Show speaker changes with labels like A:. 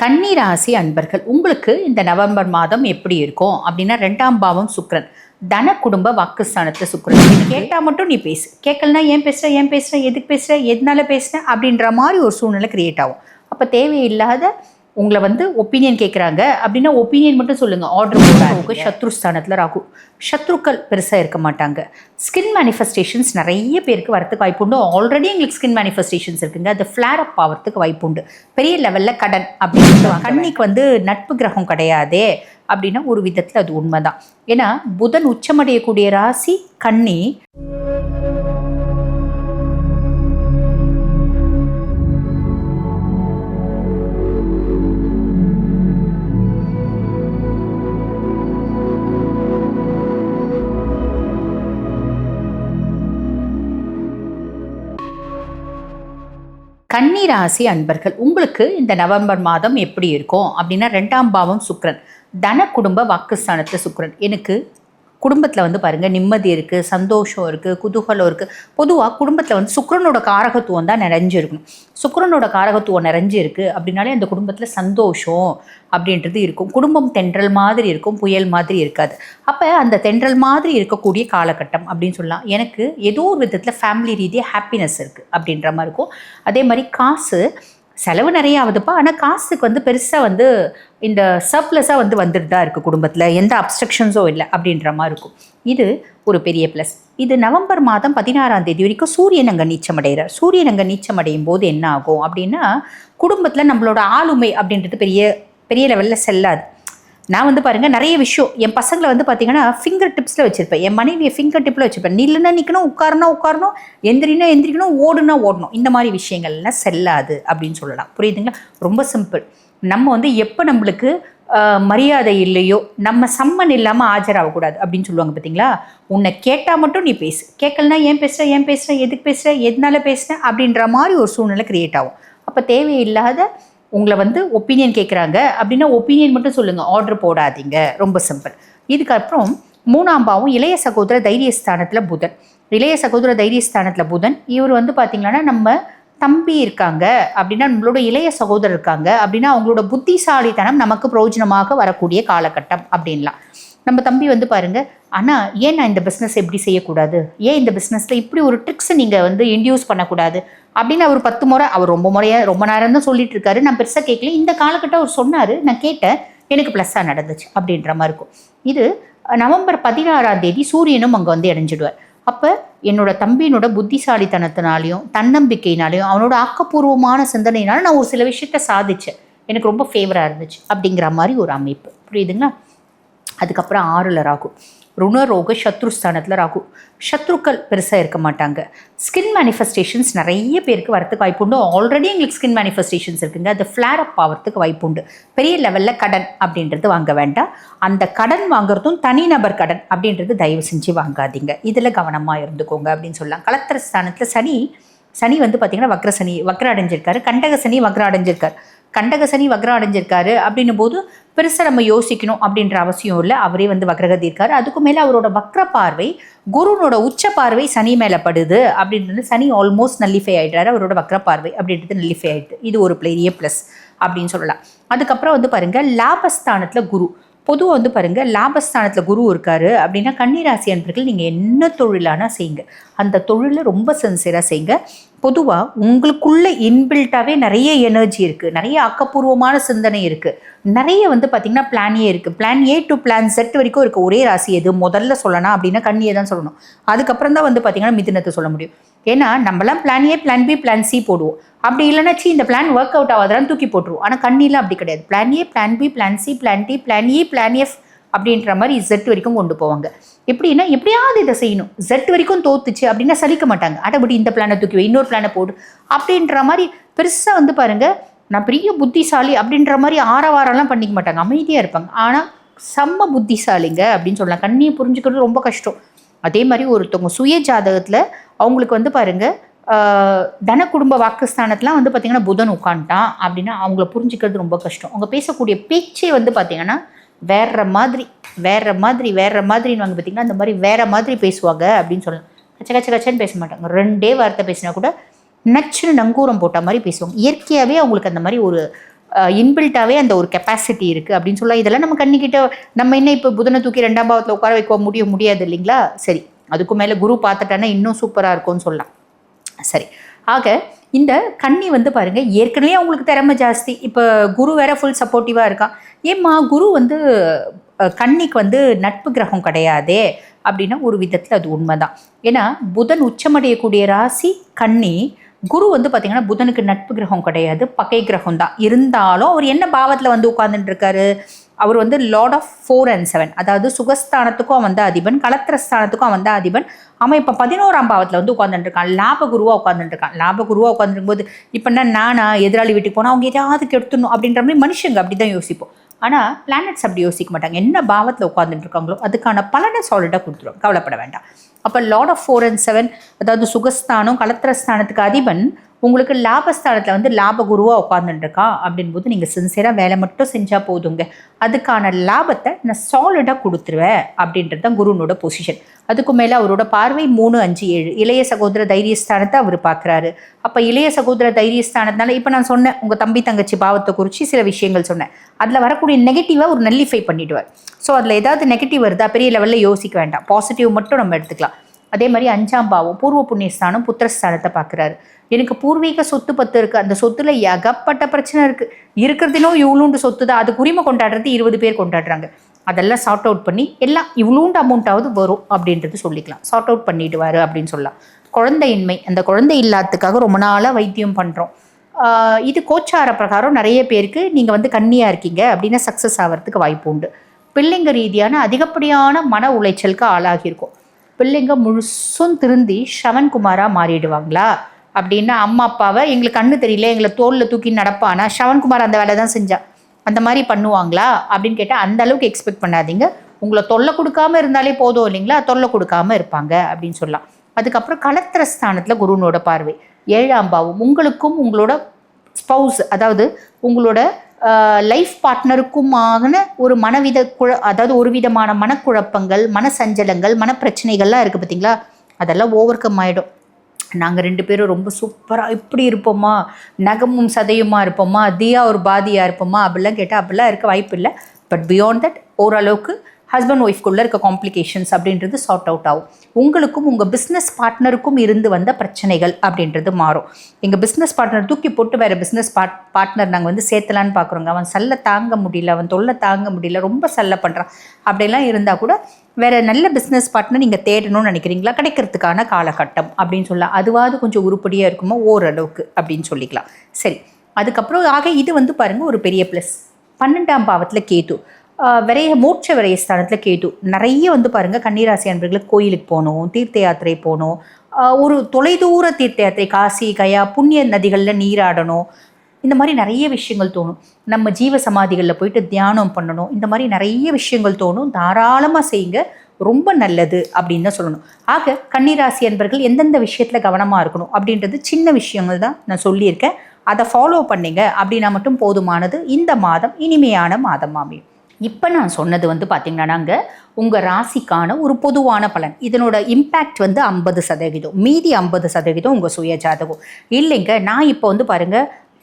A: கன்னிராசி அன்பர்கள் உங்களுக்கு இந்த நவம்பர் மாதம் எப்படி இருக்கும்? அப்படின்னா ரெண்டாம் பாவம் சுக்ரன் தன குடும்ப வாக்குஸ்தானத்துல சுக்ரன் நீ மட்டும் நீ பேசு. கேட்கலனா ஏன் பேசுகிற ஏன் பேசுகிற எதுக்கு பேசுகிற எதனால பேசுகிற அப்படின்ற மாதிரி ஒரு சூழ்நிலை கிரியேட் ஆகும். அப்போ தேவையில்லாத உங்களை வந்து ஒப்பீனியன் கேட்குறாங்க அப்படின்னா ஒப்பீனியன் மட்டும் சொல்லுங்க. ஆர்டர் போடாதீங்க சத்ருஸ்தானத்தில் ராகு. சத்ருக்கள் பெருசாக இருக்க மாட்டாங்க. ஸ்கின் மேனிஃபெஸ்டேஷன்ஸ் நிறைய பேருக்கு வரத்துக்கு வாய்ப்பு உண்டு. ஆல்ரெடி எங்களுக்கு ஸ்கின் மேனிஃபெஸ்டேஷன்ஸ் இருக்குங்க. அது ஃப்ளேர் அப் ஆகிறதுக்கு வாய்ப்பு உண்டு. பெரிய லெவலில் கடன் அப்படின்னு கண்ணிக்கு வந்து நட்பு கிரகம் கிடையாதே அப்படின்னா ஒரு விதத்தில் அது உண்மைதான். ஏன்னா புதன் உச்சமடையக்கூடிய ராசி கன்னி கன்னிராசி அன்பர்கள் உங்களுக்கு இந்த நவம்பர் மாதம் எப்படி இருக்கும்? அப்படின்னா ரெண்டாம் பாவம் சுக்ரன் தன குடும்ப வாக்குஸ்தானத்தில் சுக்ரன் எனக்கு குடும்பத்தில் வந்து பாருங்கள் நிம்மதி இருக்குது சந்தோஷம் இருக்குது குதூகலம் இருக்குது பொதுவாக குடும்பத்தில் வந்து சுக்கரனோட காரகத்துவம் தான் நிறைஞ்சிருக்கணும். சுக்கரனோட காரகத்துவம் நிறைஞ்சிருக்கு அப்படின்னாலே அந்த குடும்பத்தில் சந்தோஷம் அப்படின்றது இருக்கும். குடும்பம் தென்றல் மாதிரி இருக்கும் புயல் மாதிரி இருக்காது. அப்போ அந்த தென்றல் மாதிரி இருக்கக்கூடிய காலகட்டம் அப்படின்னு சொல்லலாம். எனக்கு ஏதோ ஒரு விதத்தில் ஃபேமிலி ரீதியாக ஹாப்பினஸ் இருக்குது அப்படின்ற மாதிரி இருக்கும். அதே மாதிரி காசு செலவு நிறைய ஆகுதுப்பா. ஆனால் காசுக்கு வந்து பெருசாக வந்து இந்த சர்ப்ளஸாக வந்து வந்துட்டு தான் இருக்குது குடும்பத்தில். எந்த அப்ஸ்ட்ரக்ஷன்ஸோ இல்லை அப்படின்ற மாதிரி இருக்கும். இது ஒரு பெரிய ப்ளஸ் இது நவம்பர் மாதம் பதினாறாம் தேதி வரைக்கும் சூரியன் அங்கே நீச்சமடைகிறார் சூரியன் அங்கே நீச்சமடையும் போது என்ன ஆகும் அப்படின்னா குடும்பத்தில் நம்மளோட ஆளுமை அப்படின்றது பெரிய பெரிய லெவலில் செல்லாது. நான் வந்து பாருங்கள் நிறைய விஷயம் என் பசங்களை வந்து பார்த்தீங்கன்னா ஃபிங்கர் டிப்ஸில் வச்சுருப்பேன். என் மனைவியை ஃபிங்கர் டிப்பில் வச்சுருப்பேன். நில்லுனா நிற்கணும் உட்காரனா உட்காரணும் எந்திரினா எந்திரிக்கணும் ஓடுனா ஓடணும். இந்த மாதிரி விஷயங்கள்லாம் செல்லாது அப்படின்னு சொல்லலாம். புரியுதுங்களா? ரொம்ப சிம்பிள் நம்ம வந்து எப்போ நம்மளுக்கு மரியாதை இல்லையோ நம்ம சம்மன் இல்லாமல் ஆஜராகக்கூடாது அப்படின்னு சொல்லுவாங்க பார்த்தீங்களா உன்னை கேட்டால் மட்டும் நீ பேசு. கேட்கலனா ஏன் பேசுகிற ஏன் பேசுகிற எதுக்கு பேசுகிற எதனால பேசுகிறேன் அப்படின்ற மாதிரி ஒரு சூழ்நிலை க்ரியேட் ஆகும். அப்போ தேவையில்லாத உங்களை வந்து ஒப்பீனியன் கேட்குறாங்க அப்படின்னா ஒப்பீனியன் மட்டும் சொல்லுங்கள் ஆர்டர் போடாதீங்க. ரொம்ப சிம்பிள் இதுக்கப்புறம் மூணாம் பாவம் இளைய சகோதர தைரியஸ்தானத்தில் புதன். இளைய சகோதர தைரியஸ்தானத்தில் புதன். இவர் வந்து பார்த்தீங்கன்னா நம்ம தம்பி இருக்காங்க. அப்படின்னா நம்மளோட இளைய சகோதரர் இருக்காங்க. அப்படின்னா அவங்களோட புத்திசாலித்தனம் நமக்கு பிரயோஜனமாக வரக்கூடிய காலகட்டம் அப்படின்லாம். நம்ம தம்பி வந்து பாருங்கள் ஆனால் ஏன் நான் இந்த பிஸ்னஸ் எப்படி செய்யக்கூடாது? ஏன் இந்த பிஸ்னஸில் இப்படி ஒரு ட்ரிக்ஸை நீங்கள் வந்து இன்டியூஸ் பண்ணக்கூடாது? அப்படின்னு அவர் பத்து முறை அவர் ரொம்ப முறையாக ரொம்ப நேரம் தான் சொல்லிட்டு இருக்காரு. நான் பெருசாக கேட்கல. இந்த காலகட்டம் அவர் சொன்னார். நான் கேட்டேன் எனக்கு ப்ளஸ்ஸாக நடந்துச்சு அப்படின்ற மாதிரி இருக்கும். இது நவம்பர் பதினாறாம் தேதி சூரியனும் அங்கே வந்து இணைஞ்சிடுவார். அப்போ என்னோட தம்பியினோட புத்திசாலித்தனத்தினாலையும் தன்னம்பிக்கையினாலையும் அவனோட ஆக்கப்பூர்வமான சிந்தனையினாலும் நான் ஒரு சில விஷயத்த சாதிச்சேன். எனக்கு ரொம்ப ஃபேவராக இருந்துச்சு அப்படிங்கிற மாதிரி ஒரு அமைப்பு. புரியுதுங்களா? அதுக்கப்புறம் ஆறில் ராகு. ருணரோக சத்ருஸ்தானத்தில் ராகு. சத்ருக்கள் பெருசாக இருக்க மாட்டாங்க. ஸ்கின் மேனிஃபெஸ்டேஷன்ஸ் நிறைய பேருக்கு வரத்துக்கு வாய்ப்பு உண்டு. ஆல்ரெடி எங்களுக்கு ஸ்கின் மேனிஃபெஸ்டேஷன்ஸ் இருக்குங்க. அது ஃப்ளேர் அப் ஆகிறதுக்கு வாய்ப்பு உண்டு. பெரிய லெவலில் கடன் அப்படின்றது வாங்க வேண்டாம். அந்த கடன் வாங்குறதும் தனிநபர் கடன் அப்படின்றது தயவு செஞ்சு வாங்காதீங்க. இதில் கவனமாக இருந்துக்கோங்க அப்படின்னு சொல்லலாம். கலத்திர ஸ்தானத்தில் சனி சனி வந்து பார்த்தீங்கன்னா வக்ர சனி வக்ர அடைஞ்சிருக்காரு. கண்டக சனி வக்ர அடைஞ்சிருக்காரு. கண்டகசனி சனி அடைஞ்சிருக்காரு அப்படின்னும் போது பெருசாக நம்ம யோசிக்கணும் அப்படின்ற அவசியம் இல்லை. அவரே வந்து வக்ரகதி இருக்காரு அதுக்கு மேலே அவரோட வக்ர பார்வை குருனோட உச்ச பார்வை சனி மேலே படுது. அப்படின்றது சனி ஆல்மோஸ்ட் நல்லிஃபை ஆகிடுறாரு அவரோட வக்ர பார்வை அப்படின்றது நல்லிஃபை ஆகிட்டு இது ஒரு பெரிய ப்ளஸ் அப்படின்னு சொல்லலாம். அதுக்கப்புறம் வந்து பாருங்கள் லாபஸ்தானத்தில் குரு. பொதுவாக வந்து பாருங்கள் லாபஸ்தானத்தில் குரு இருக்காரு அப்படின்னா கன்னிராசி அன்பர்கள் நீங்கள் என்ன தொழிலானா செய்யுங்க. அந்த தொழிலை ரொம்ப சின்சியராக செய்யுங்க. பொதுவாக உங்களுக்குள்ள இன்பில்ட்டாகவே நிறைய எனர்ஜி இருக்குது நிறைய ஆக்கப்பூர்வமான சிந்தனை இருக்குது நிறைய வந்து பார்த்திங்கன்னா பிளான் ஏ இருக்குது plan A to plan zed வரைக்கும் இருக்க ஒரே ராசி எது? முதல்ல சொல்லணும் அப்படின்னா கண்ணியை தான் சொல்லணும். அதுக்கப்புறம் தான் வந்து பார்த்திங்கன்னா மிதினத்தை சொல்ல முடியும். ஏன்னா நம்மலாம் plan A plan B plan C போடுவோம். அப்படி இல்லைனா சி இந்த பிளான் ஒர்க் அவுட் ஆகாதான் தூக்கி போட்டுருவோம். ஆனால் கண்ணிலாம் அப்படி கிடையாது. Plan A plan B plan C plan D plan E plan F அப்படின்ற மாதிரி ஜெட் வரைக்கும் கொண்டு போவாங்க. எப்படின்னா எப்படியாவது இதை செய்யணும். ஜெட் வரைக்கும் தோத்துச்சு அப்படின்னா சலிக்க மாட்டாங்க. அடபடி இந்த பிளானை தூக்கி இன்னொரு பிளானை போடு அப்படின்ற மாதிரி பெருசாக வந்து பாருங்க நான் பெரிய புத்திசாலி அப்படின்ற மாதிரி ஆரவாரம்லாம் பண்ணிக்க மாட்டாங்க. அமைதியாக இருப்பாங்க. ஆனால் செம்ம புத்திசாலிங்க அப்படின்னு சொல்லலாம். கண்ணியை புரிஞ்சுக்கிறது ரொம்ப கஷ்டம். அதே மாதிரி ஒருத்தவங்க சுய ஜாதகத்தில் அவங்களுக்கு வந்து பாருங்க தன குடும்ப வாக்குஸ்தானத்தெலாம் வந்து பார்த்திங்கன்னா புதன் உட்காந்துட்டான் அப்படின்னா அவங்கள புரிஞ்சுக்கிறது ரொம்ப கஷ்டம். அவங்க பேசக்கூடிய பேச்சே வந்து பார்த்தீங்கன்னா வேற மாதிரி வேற மாதிரி வேற மாதிரின்னு வாங்க பார்த்தீங்கன்னா அந்த மாதிரி வேற மாதிரி பேசுவாங்க அப்படின்னு சொல்லலாம். கச்ச கச்ச கச்சன்னு பேச மாட்டாங்க. ரெண்டே வார்த்தை பேசினா கூட நச்சுன்னு நங்கூரம் போட்ட மாதிரி பேசுவாங்க. இயற்கையாகவே அவங்களுக்கு அந்த மாதிரி ஒரு இன்பில்ட்டாகவே அந்த ஒரு கெப்பாசிட்டி இருக்குது அப்படின்னு சொல்லலாம். இதெல்லாம் நம்ம கண்ணிக்கிட்ட நம்ம என்ன இப்போ புதனை தூக்கி ரெண்டாம் பாவத்தில் உட்கார வைக்க முடிய முடியாது இல்லைங்களா? சரி. அதுக்கு மேலே குரு பார்த்துட்டானா இன்னும் சூப்பராக இருக்கும்னு சொல்லலாம். சரி. ஆக இந்த கண்ணி வந்து பாருங்கள் ஏற்கனவே அவங்களுக்கு திறமை ஜாஸ்தி. இப்போ குரு வேற ஃபுல் சப்போர்ட்டிவாக இருக்கான். ஏம்மா குரு வந்து கண்ணிக்கு வந்து நட்பு கிரகம் கிடையாதே அப்படின்னா ஒரு விதத்தில் அது உண்மைதான். ஏன்னா புதன் உச்சமடையக்கூடிய ராசி கன்னி குரு வந்து பார்த்தீங்கன்னா புதனுக்கு நட்பு கிரகம் கிடையாது பகை கிரகம் தான். இருந்தாலும் அவர் என்ன பாவத்தில் வந்து உட்காந்துட்டு இருக்காரு? அவர் வந்து lord of four and seven அதாவது சுகஸ்தானத்துக்கும் வந்த அதிபன் கலத்திரஸ்தானத்துக்கும் அவன் அதிபன். அவன் இப்போ பதினோராம் பாவத்தில் வந்து உட்காந்துட்டுருக்கான் லாப குருவாக உட்காந்துட்டுருக்கான் லாப குருவாக உட்காந்துருக்கும் போது இப்போ என்ன நானா எதிராளி வீட்டுக்கு போனால் அவங்க ஏதாவது கெடுத்துடணும் அப்படின்ற மாதிரி மனுஷங்க அப்படி தான் யோசிப்போம். ஆனால் பிளானட்ஸ் அப்படி யோசிக்க மாட்டாங்க. என்ன பாவத்தில் உட்காந்துட்டு இருக்காங்களோ அதுக்கான பலனை சாலிடாக கொடுத்துருவோம் கவலைப்பட வேண்டாம். அப்போ lord of four and seven அதாவது சுகஸ்தானம் கலத்திரஸ்தானத்துக்கு அதிபன் உங்களுக்கு லாபஸ்தானத்தில் வந்து லாப குருவாக உட்காந்துட்டுருக்கான் அப்படின்போது நீங்கள் சின்சியராக வேலை மட்டும் செஞ்சால் போதுங்க. அதுக்கான லாபத்தை நான் சாலிடாக கொடுத்துருவேன் அப்படின்றது தான் குருனோட பொசிஷன் அதுக்கு மேலே அவரோட பார்வை மூணு அஞ்சு ஏழு. இளைய சகோதர தைரியஸ்தானத்தை அவர் பார்க்குறாரு. அப்போ இளைய சகோதர தைரியஸ்தானத்தினால இப்போ நான் சொன்னேன் உங்கள் தம்பி தங்கச்சி பாவத்தை குறித்து சில விஷயங்கள் சொன்னேன். அதில் வரக்கூடிய நெகட்டிவாக ஒரு நல்லிஃபை பண்ணிடுவார். ஸோ அதில் ஏதாவது நெகட்டிவ் வருதா பெரிய லெவலில் யோசிக்க வேண்டாம். பாசிட்டிவ் மட்டும் நம்ம எடுத்துக்கலாம். அதே மாதிரி அஞ்சாம் பாவம் பூர்வ புண்ணியஸ்தானம் புத்திரஸ்தானத்தை பார்க்குறாரு. எனக்கு பூர்வீக சொத்து பத்து இருக்குது அந்த சொத்துல ஏகப்பட்ட பிரச்சனை இருக்குது இருக்கிறதுனோ இவ்வளோண்டு சொத்து தான். அதுக்கு உரிமை கொண்டாடுறது இருபது பேர் கொண்டாடுறாங்க. அதெல்லாம் சார்ட் அவுட் பண்ணி எல்லாம் இவ்வளோண்டு அமௌண்ட்டாவது வரும் அப்படின்றது சொல்லிக்கலாம். சார்ட் அவுட் பண்ணிடுவார் அப்படின்னு சொல்லலாம். குழந்தையின்மை. அந்த குழந்தை இல்லாததுக்காக ரொம்ப நாளாக வைத்தியம் பண்ணுறோம் இது கோச்சார பிரகாரம் நிறைய பேருக்கு நீங்கள் வந்து கண்ணியாக இருக்கீங்க அப்படின்னா சக்ஸஸ் ஆகிறதுக்கு வாய்ப்பு உண்டு. பிள்ளைங்க ரீதியான அதிகப்படியான மன உளைச்சலுக்கு ஆளாகியிருக்கும் பிள்ளைங்க முழுசும் திருந்தி ஷவன்குமாராக மாறிடுவாங்களா? அப்படின்னா அம்மா அப்பாவை எங்களுக்கு கண்ணு தெரியல எங்களை தோளில் தூக்கி நடப்பானா? ஷவன்குமார் அந்த வேலை தான் செஞ்சா. அந்த மாதிரி பண்ணுவாங்களா? அப்படின்னு கேட்டால் அந்த அளவுக்கு எக்ஸ்பெக்ட் பண்ணாதீங்க. உங்களை தொல்லை கொடுக்காம இருந்தாலே போதும் இல்லைங்களா? தொல்லை கொடுக்காம இருப்பாங்க அப்படின்னு சொல்லலாம். அதுக்கப்புறம் கலத்திர ஸ்தானத்தில் குருனோட பார்வை. ஏழாம் பாவம். உங்களுக்கும் உங்களோட ஸ்பௌஸ் அதாவது உங்களோட லைஃப் பார்ட்னருக்குமான ஒரு மனவித குழ அதாவது ஒரு விதமான மனக்குழப்பங்கள் மனசஞ்சலங்கள் மனப்பிரச்சனைகள்லாம் இருக்குது பார்த்தீங்களா அதெல்லாம் ஓவர் கம் ஆகிடும் நாங்கள் ரெண்டு பேரும் ரொம்ப சூப்பராக இப்படி இருப்போமா? நகமும் சதையுமா இருப்போமா? தியா ஒரு பாதியாக இருப்போமா? அப்படிலாம் கேட்டால் அப்படிலாம் இருக்க வாய்ப்பு இல்லை. பட் பியாண்ட் தட் ஓரளவுக்கு ஹஸ்பண்ட் ஒய்ஃப்குள்ளே இருக்க காம்ப்ளிகேஷன்ஸ் அப்படின்றது சார்ட் அவுட் ஆகும். உங்களுக்கும் உங்கள் பிஸ்னஸ் பார்ட்னருக்கும் இருந்து வந்த பிரச்சனைகள் அப்படின்றது மாறும். எங்கள் பிஸ்னஸ் பார்ட்னர் தூக்கி போட்டு வேறு பிஸ்னஸ் பார்ட் பார்ட்னர் நாங்கள் வந்து சேர்த்தலான்னு பார்க்குறோங்க அவன் சல்ல தாங்க முடியல அவன் தொல்லை தாங்க முடியல ரொம்ப சல்ல பண்ணுறான் அப்படிலாம் இருந்தால் கூட வேறு நல்ல பிஸ்னஸ் பார்ட்னர் நீங்கள் தேடணும்னு நினைக்கிறீங்களா? கிடைக்கிறதுக்கான காலகட்டம் அப்படின்னு சொல்லலாம். அதுவாது கொஞ்சம் உருப்படியாக இருக்குமோ? ஓரளவுக்கு அப்படின்னு சொல்லிக்கலாம். சரி. அதுக்கப்புறம் ஆக இது வந்து பாருங்கள் ஒரு பெரிய ப்ளஸ் பன்னெண்டாம் பாவத்தில் கேது. விரைய மோட்ச விரைய ஸ்தானத்தில் கேது. நிறைய வந்து பாருங்கள் கன்னிராசி அன்பர்களுக்கு கோயிலுக்கு போகணும் தீர்த்த யாத்திரை போகணும். ஒரு தொலைதூர தீர்த்த யாத்திரை காசி கயா புண்ணிய நதிகளில் நீராடணும். இந்த மாதிரி நிறைய விஷயங்கள் தோணும். நம்ம ஜீவ சமாதிகளில் போயிட்டு தியானம் பண்ணணும். இந்த மாதிரி நிறைய விஷயங்கள் தோணும். தாராளமாக செய்யுங்க. ரொம்ப நல்லது அப்படின்னு தான் சொல்லணும். ஆக கன்னிராசி அன்பர்கள் எந்தெந்த விஷயத்தில் கவனமாக இருக்கணும் அப்படின்றது சின்ன விஷயங்கள் தான் நான் சொல்லியிருக்கேன். அதை ஃபாலோ பண்ணிங்க. அப்படின்னா மட்டும் போதுமானது. இந்த மாதம் இனிமையான மாதம் அமையும். இப்போ நான் சொன்னது வந்து பார்த்திங்கன்னா நாங்கள் உங்கள் ராசிக்கான ஒரு பொதுவான பலன். இதனோட இம்பேக்ட் வந்து ஐம்பது சதவீதம். மீதி ஐம்பது சதவீதம் உங்கள் சுய ஜாதகம் இல்லைங்க நான் இப்போ வந்து பாருங்கள்